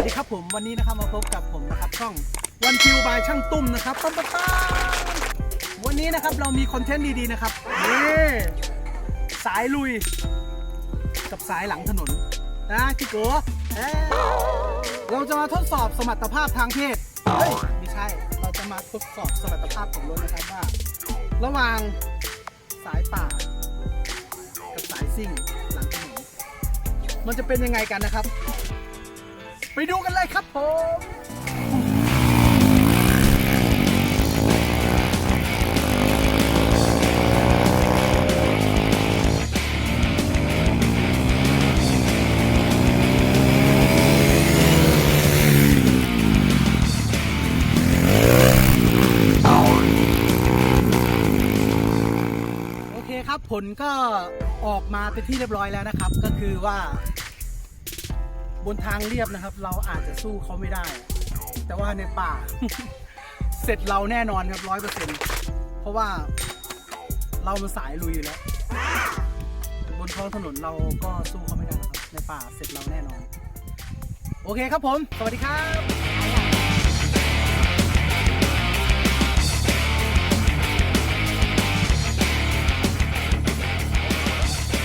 วัสดีครับผมวันนี้นะครับมาพบกับผมนะครับช่องวันคิวบายช่างตุ้มนะครับปั๊มปั๊มวันนี้นะครับเรามีคอนเทนต์ดีๆนะครับนี่สายลุย กับสายหลังถนนนะจิโกเอ้เราจะมาทดสอบสมรรถภาพทางเพศเฮ้ยไม่ใช่ เราจะมาทดสอบสมรรถภาพของรถนะครับว่า ระหว่างสายป่า กับสายซิ่งหลังถนนมันจะเป็นยังไงกันนะครับ ไปดูกันเลยครับผมโอเคครับผลก็ออกมาเป็นที่เรียบร้อยแล้วนะครับ ก็คือว่า บนทางเรียบนะครับ เราอาจจะสู้เขาไม่ได้ แต่ว่าในป่า เสร็จเราแน่นอนครับร้อยเปอร์เซ็นต์เพราะว่าเรามันสายลุยอยู่แล้ว บนท้องถนนเราก็สู้เขาไม่ได้ครับในป่าเสร็จเราแน่นอน โอเคครับผม สวัสดีครับ